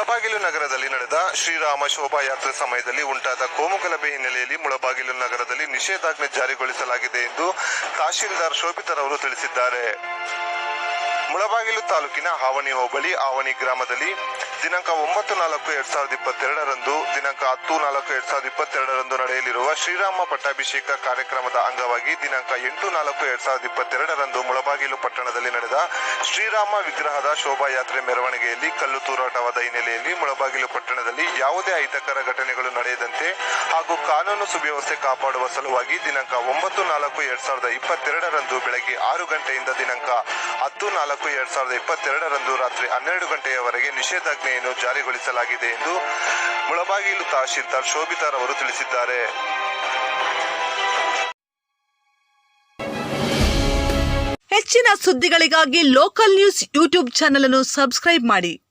ಮುಳಬಾಗಿಲು ನಗರದಲ್ಲಿ ನಡೆದ ಶ್ರೀರಾಮ ಶೋಭಾಯಾತ್ರೆ ಸಮಯದಲ್ಲಿ ಉಂಟಾದ ಕೋಮುಗಲಭೆ ಹಿನ್ನೆಲೆಯಲ್ಲಿ ಮುಳಬಾಗಿಲು ನಗರದಲ್ಲಿ ನಿಷೇಧಾಜ್ಞೆ ಜಾರಿಗೊಳಿಸಲಾಗಿದೆ ಎಂದು ತಹಶೀಲ್ದಾರ್ ಶೋಭಿತರವರು ತಿಳಿಸಿದ್ದಾರೆ. ಮುಳಬಾಗಿಲು ತಾಲೂಕಿನ ಹಾವಣಿ ಹೋಬಳಿ ಆವಣಿ ಗ್ರಾಮದಲ್ಲಿ ದಿನಾಂಕ ಒಂಬತ್ತು ನಾಲ್ಕು ಎರಡ್ ಸಾವಿರದ ಇಪ್ಪತ್ತೆರಡರಂದು ಹತ್ತು ನಾಲ್ಕು ಎರಡ್ ಸಾವಿರದ ಇಪ್ಪತ್ತೆರಡರಂದು ನಡೆಯಲಿರುವ ಶ್ರೀರಾಮ ಪಟ್ಟಾಭಿಷೇಕ ಕಾರ್ಯಕ್ರಮದ ಅಂಗವಾಗಿ ದಿನಾಂಕ ಎಂಟು ನಾಲ್ಕು ಎರಡ್ ಸಾವಿರದ ಇಪ್ಪತ್ತೆರಡರಂದು ಮುಳಬಾಗಿಲು ಪಟ್ಟಣದಲ್ಲಿ ನಡೆದ ಶ್ರೀರಾಮ ವಿಗ್ರಹದ ಶೋಭಾಯಾತ್ರೆ ಮೆರವಣಿಗೆಯಲ್ಲಿ ಕಲ್ಲು ತೂರಾಟವಾದ ಹಿನ್ನೆಲೆಯಲ್ಲಿ ಮುಳಬಾಗಿಲು ಪಟ್ಟಣದಲ್ಲಿ ಯಾವುದೇ ಅಹಿತಕರ ಘಟನೆಗಳು ನಡೆಯದಂತೆ ಹಾಗೂ ಕಾನೂನು ಸುವ್ಯವಸ್ಥೆ ಕಾಪಾಡುವ ಸಲುವಾಗಿ ದಿನಾಂಕ ಒಂಬತ್ತು ನಾಲ್ಕು ಎರಡ್ ಸಾವಿರದ ಇಪ್ಪತ್ತೆರಡರಂದು ಬೆಳಗ್ಗೆ ಆರು ಗಂಟೆಯಿಂದ ದಿನಾಂಕ ಹತ್ತು ನಾಲ್ಕು ಎರಡ್ ಸಾವಿರದ ಇಪ್ಪತ್ತೆರಡರಂದು ರಾತ್ರಿ ಹನ್ನೆರಡು ಗಂಟೆಯವರೆಗೆ ನಿಷೇಧಾಜ್ಞೆಯನ್ನು ಜಾರಿಗೊಳಿಸಲಾಗಿದೆ ಎಂದು ಮುಳಬಾಗಿಲು ತಹಶೀಲ್ದಾರ್ ಶೋಭಿತಾರ್ ಅವರು ತಿಳಿಸಿದ್ದಾರೆ. ಹೆಚ್ಚಿನ ಸುದ್ದಿಗಳಿಗಾಗಿ ಲೋಕಲ್ ನ್ಯೂಸ್ ಯೂಟ್ಯೂಬ್ ಚಾನೆಲ್ ಅನ್ನು ಸಬ್ಸ್ಕ್ರೈಬ್ ಮಾಡಿ.